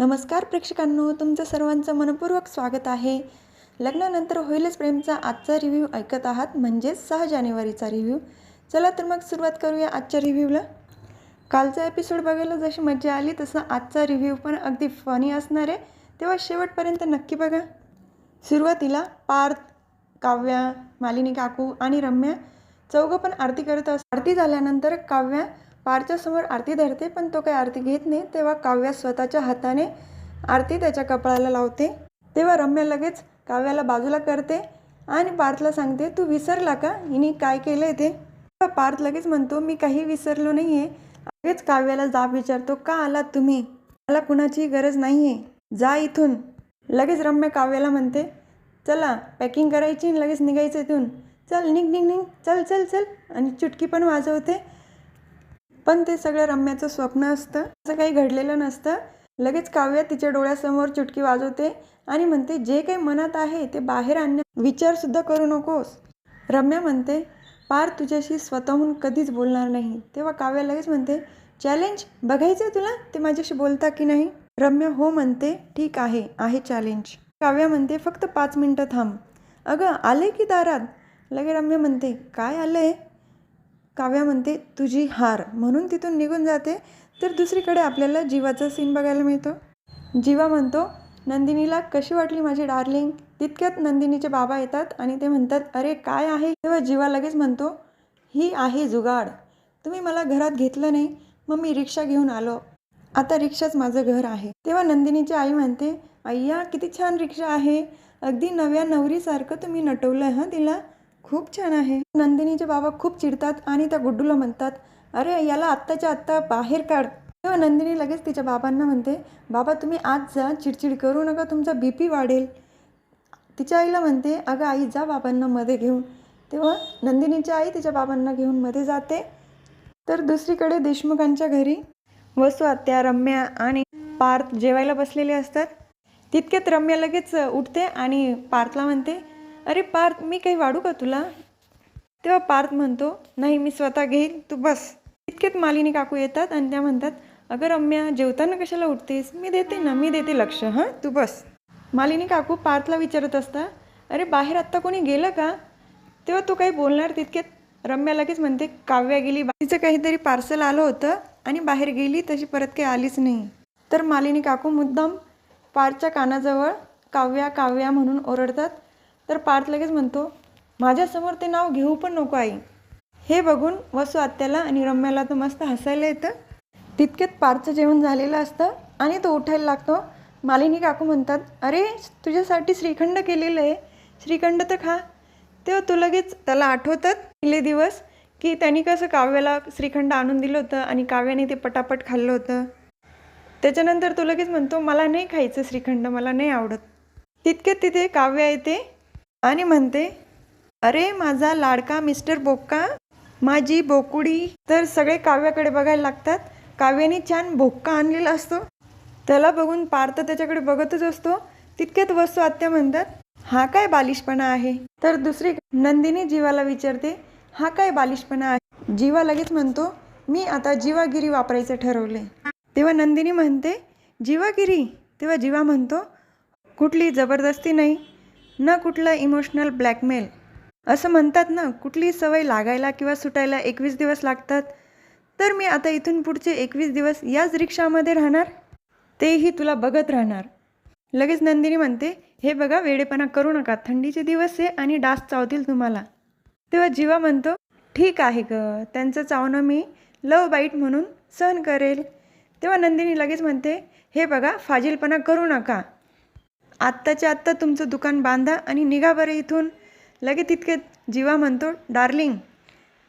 नमस्कार प्रेक्षकांनो तुमचं सर्वांचं मनपूर्वक स्वागत आहे. लग्नानंतर होईलच प्रेमचा आजचा रिव्ह्यू ऐकत आहात म्हणजेच सहा जानेवारीचा रिव्ह्यू चला तर मग सुरुवात करूया आजच्या रिव्ह्यूला कालचा एपिसोड बघायला जशी मजा आली तसं आजचा रिव्ह्यू पण अगदी फनी असणार आहे. तेव्हा शेवटपर्यंत नक्की बघा. सुरुवातीला पार्थ काव्या मालिनी काकू आणि रम्या चौघं पण आरती करत अस आरती झाल्यानंतर काव्या पारच्यासमोर आरती धरते पण तो काही आरती घेत नाही. तेव्हा काव्या स्वतःच्या हाताने आरती त्याच्या कपाळाला लावते. तेव्हा रम्या लगेच काव्याला बाजूला करते आणि पार्थला सांगते तू विसरला का? हिने काय केलं आहे ते? तेव्हा पार्थ लगेच म्हणतो मी काही विसरलो नाही आहे लगेच काव्याला जाब विचारतो का आलात तुम्ही? मला कुणाची गरज नाही आहे जा इथून. लगेच रम्या काव्याला म्हणते चला पॅकिंग करायची आणि लगेच निघायचं इथून. चल निघ निघ निघ. चल चल चल. आणि चुटकी पण वाजवते. पण ते सगळं रम्याचं स्वप्न असतं. असं काही घडलेलं नसतं. लगेच काव्या तिच्या डोळ्यासमोर चुटकी वाजवते आणि म्हणते जे काही मनात आहे ते बाहेर आणण्या विचारसुद्धा करू नकोस. रम्या म्हणते पार तुझ्याशी स्वतःहून कधीच बोलणार नाही. तेव्हा काव्या लगेच म्हणते चॅलेंज बघायचं आहे तुला? ते माझ्याशी बोलता की नाही? रम्या हो म्हणते ठीक आहे आहे चॅलेंज. काव्या म्हणते फक्त पाच मिनटं थांब. अगं आले की दारात? लगे रम्या म्हणते काय आलं आहे काव्या म्हणते तुझी हार म्हणून तिथून निघून जाते तर दुसरीकडे आपल्याला जीवाचा सीन बघायला मिळतो. जीवा म्हणतो नंदिनीला कशी वाटली माझी डार्लिंग? तितक्यात नंदिनीचे बाबा येतात आणि ते म्हणतात अरे काय आहे? तेव्हा जीवा लगेच म्हणतो ही आहे जुगाड. तुम्ही मला घरात घेतलं नाही मग मी रिक्षा घेऊन आलो. आता रिक्षाच माझं घर आहे. तेव्हा नंदिनीची आई म्हणते अय्या किती छान रिक्षा आहे. अगदी नव्या नवरीसारखं तुम्ही नटवलं हां तिला? खूप छान आहे. नंदिनीचे बाबा खूप चिडतात आणि त्या गुड्डूला म्हणतात अरे याला आत्ताच्या आत्ता बाहेर काढ. तेव्हा नंदिनी लगेच तिच्या बाबांना म्हणते बाबा तुम्ही आज जा चिडचिड करू नका तुमचा बी पी वाढेल. तिच्या आईला म्हणते अगं आई जा बाबांना मध्ये घेऊन. तेव्हा नंदिनीची आई तिच्या बाबांना घेऊन मध्ये जाते. तर दुसरीकडे देशमुखांच्या घरी वसू आत्या रम्या आणि पार्थ जेवायला बसलेले असतात. तितक्यात रम्या लगेच उठते आणि पार्थला म्हणते अरे पार्थ मी काही वाढू का तुला? तेव्हा पार्थ म्हणतो नाही मी स्वतः घेईल तू बस. इतकेच मालिनी काकू येतात आणि त्या म्हणतात अगं रम्या जेवताना कशाला उठतेस? मी देते ना मी देते लक्ष हां? तू बस. मालिनी काकू पार्थला विचारत असता अरे बाहेर आत्ता कोणी गेलं का? तेव्हा तू काही बोलणार तितक्यात रम्या लगेच म्हणते काव्या गेली तिचं काहीतरी पार्सल आलं होतं आणि बाहेर गेली तशी परत काही आलीच नाही. तर मालिनी काकू मुद्दाम पार्थच्या कानाजवळ काव्या काव्या म्हणून ओरडतात तर पार्थ लगेच म्हणतो माझ्यासमोर ते नाव घेऊ पण नको आई. हे बघून वसू आत्याला आणि रम्याला तर मस्त हसायला येतं. तितक्यात पारचं जेवण झालेलं असतं आणि तो उठायला लागतो. मालिनी काकू म्हणतात अरे तुझ्यासाठी श्रीखंड केलेलं आहे. श्रीखंड तर खा. तेव्हा तू लगेच त्याला आठवतात गेले दिवस की त्यांनी कसं काव्याला श्रीखंड आणून दिलं होतं आणि काव्याने ते पटापट खाल्लं होतं. त्याच्यानंतर तो लगेच म्हणतो मला नाही खायचं श्रीखंड मला नाही आवडत. तितक्यात तिथे काव्या येते आणि म्हणते अरे माझा लाडका मिस्टर बोक्का माझी बोकुडी तर सगळे काव्याकडे बघायला लागतात. काव्याने छान भोक्का आणलेला असतो. त्याला बघून पार्थ त्याच्याकडे बघतच असतो. तितक्यात वस्तू आत्या म्हणतात हा काय बालिशपणा आहे? तर दुसरी नंदिनी जीवाला विचारते हा काय बालिशपणा आहे? जीवा लगेच म्हणतो मी आता जीवागिरी वापरायचं ठरवले तेव्हा नंदिनी म्हणते जीवागिरी? तेव्हा जीवा म्हणतो कुठली जबरदस्ती नाही. न कुठलं इमोशनल ब्लॅकमेल असं म्हणतात ना कुठली सवय लागायला किंवा सुटायला एकवीस दिवस लागतात. तर मी आता इथून पुढचे एकवीस दिवस याच रिक्षामध्ये राहणार? तेही तुला बघत राहणार. लगेच नंदिनी म्हणते हे बघा वेडेपणा करू नका. थंडीचे दिवस आहे आणि डास चावतील तुम्हाला. तेव्हा जीवा म्हणतो ठीक आहे ग त्यांचं चावणं मी लव बाईट म्हणून सहन करेल. तेव्हा नंदिनी लगेच म्हणते हे बघा फाजीलपणा करू नका. आत्ताच्या आत्ता तुमचं दुकान बांधा आणि निघा बरं इथून. लगे तितके जीवा म्हणतो डार्लिंग.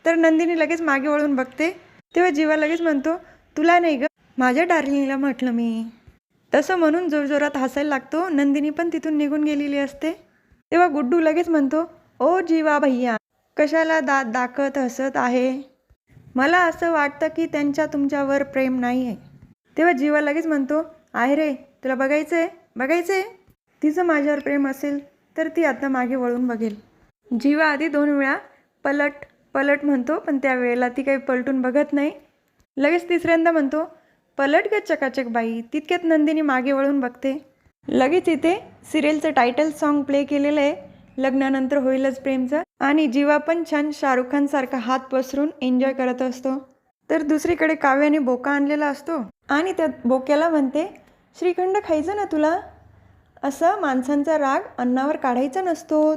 तर नंदिनी लगेच मागे वळून बघते. तेव्हा जीवा लगेच म्हणतो तुला नाही ग माझ्या डार्लिंगला म्हटलं मी. तसं म्हणून जोरजोरात हसायला लागतो. नंदिनी पण तिथून निघून गेलेली असते. तेव्हा गुड्डू लगेच म्हणतो ओ जीवा भैया कशाला दात दाखत हसत आहे? मला असं वाटतं की त्यांच्या तुमच्यावर प्रेम नाही आहे तेव्हा जीवा लगेच म्हणतो आहे रे तुला बघायचं आहे बघायचं आहे तिचं माझ्यावर प्रेम असेल तर ती आता मागे वळून बघेल. जीवा आधी दोन वेळा पलट पलट म्हणतो पण त्यावेळेला ती काही पलटून बघत नाही. लगेच तिसऱ्यांदा म्हणतो पलट ग चकाचक बाई तितक्यात नंदिनी मागे वळून बघते. लगेच इथे सिरियलचं टायटल सॉन्ग प्ले केलेलं आहे. लग्नानंतर होईलच प्रेमचं. आणि जीवा पण छान शाहरुख खानसारखा हात पसरून एन्जॉय करत असतो. तर दुसरीकडे काव्याने बोका आणलेला असतो. आणि त्या बोक्याला म्हणते श्रीखंड खायचं ना तुला? असं माणसांचा राग अन्नावर काढायचा नसतो.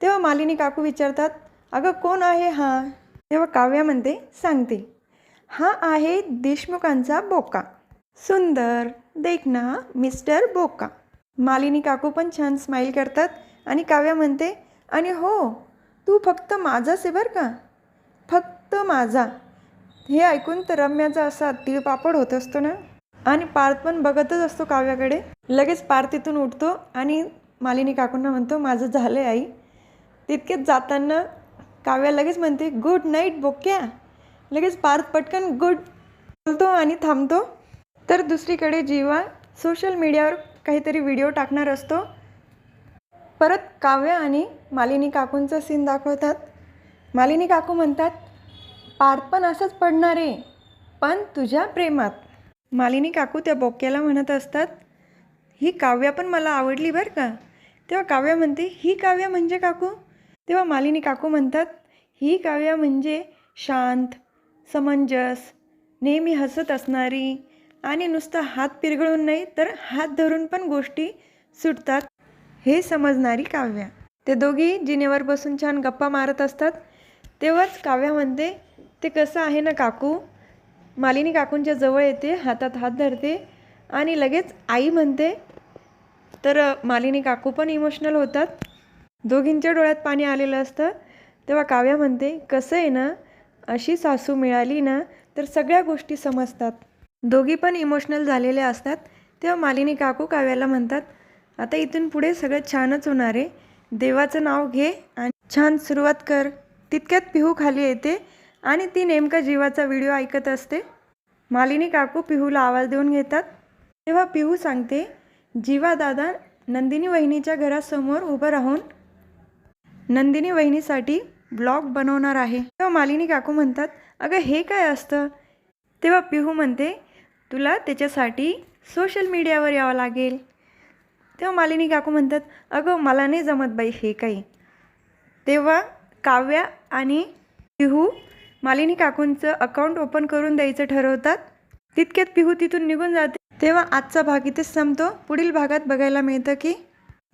तेव्हा मालिनी काकू विचारतात अगं कोण आहे हा? तेव्हा काव्या म्हणते सांगते. हा आहे देशमुखांचा बोका. सुंदर देखना मिस्टर बोका. मालिनी काकू पण छान स्माईल करतात आणि काव्या म्हणते आणि हो तू फक्त माझाच आहे बरं का? फक्त माझा. हे ऐकून तर रम्याचा असा तिळपापड होत असतो ना? आणि पार्थ पण बघतच असतो काव्याकडे. लगेच पार्थ तिथून उठतो आणि मालिनी काकूंना म्हणतो माझं झालं आहे आई. तितकेच जाताना काव्या लगेच म्हणते गुड नाईट बोक्या. लगेच पार्थ पटकन गुड बोलतो आणि थांबतो. तर दुसरीकडे जीवा सोशल मीडियावर काहीतरी व्हिडिओ टाकणार असतो. परत काव्य आणि मालिनी काकूंचा सीन दाखवतात. मालिनी काकू म्हणतात पार्थ पण असंच पडणार आहे पण तुझ्या प्रेमात. मालिनी काकू त्या बोक्याला म्हणत असतात ही काव्या पण मला आवडली बरं का? तेव्हा काव्या म्हणते ही काव्या म्हणजे काकू? तेव्हा मालिनी काकू म्हणतात ही काव्या म्हणजे शांत समंजस नेहमी हसत असणारी आणि नुसतं हात पिरगळून नाही तर हात धरून पण गोष्टी सुटतात हे समजणारी काव्या. ते दोघी जिनेवर बसून छान गप्पा मारत असतात. तेव्हाच काव्या म्हणते ते कसं आहे ना काकू? मालिनी काकूंच्या जवळ येते हातात हात धरते आणि लगेच आई म्हणते तर मालिनी काकू पण इमोशनल होतात दोघींच्या डोळ्यात पाणी आलेलं असतं. तेव्हा काव्या म्हणते कसं आहे ना? अशी सासू मिळाली ना तर सगळ्या गोष्टी समजतात. दोघी पण इमोशनल झालेले असतात. तेव्हा मालिनी काकू काव्याला म्हणतात आता इथून पुढे सगळं छानच होणार आहे. देवाचं नाव घे आणि छान सुरुवात कर. तितक्यात पिहू खाली येते आणि ती नेमका जीवाचा व्हिडिओ ऐकत असते. मालिनी काकू पिहूला आवाज देऊन घेतात. तेव्हा पिहू सांगते जीवा दादा नंदिनी वहिनीच्या घरासमोर उभं राहून नंदिनी वहिनीसाठी ब्लॉग बनवणार आहे. तेव्हा मालिनी काकू म्हणतात अगं हे काय असतं? तेव्हा पिहू म्हणते तुला त्याच्यासाठी सोशल मीडियावर यावं लागेल. तेव्हा मालिनी काकू म्हणतात अगं मला नाही जमत बाई हे काही. तेव्हा काव्या आणि पिहू मालिनी काकूंचं अकाउंट ओपन करून द्यायचं ठरवतात. तितक्यात पिहू तिथून निघून जाते. तेव्हा आजचा भाग इथेच संपतो. पुढील भागात बघायला मिळतं की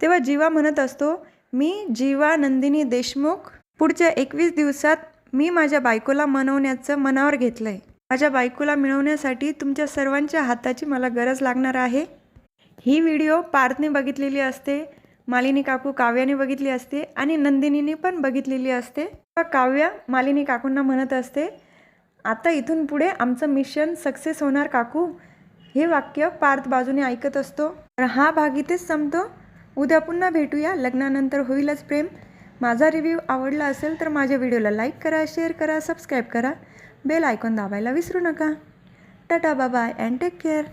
तेव्हा जीवा म्हणत असतो मी जीवा नंदिनी देशमुख. पुढच्या एकवीस दिवसात मी माझ्या बायकोला मनवण्याचं मनावर घेतलं आहे माझ्या बायकोला मिळवण्यासाठी तुमच्या सर्वांच्या हाताची मला गरज लागणार आहे. ही व्हिडिओ पार्थने बघितलेली असते मालिनी काकू काव्याने बघितली असते आणि नंदिनीने पण बघितलेली असते. काव्या? मालिनी काकूंना म्हणत असते आता इथून पुढे आमचं मिशन सक्सेस होणार काकू. हे वाक्य पार्थ बाजूने ऐकत असतो. तर हा भाग इथेच संपतो. उद्या पुन्हा भेटूया. लग्नानंतर होईलच प्रेम. माझा रिव्ह्यू आवडला असेल तर माझ्या व्हिडिओला लाईक करा शेअर करा सबस्क्राईब करा. बेल आयकॉन दाबायला विसरू नका. Tata bye and take care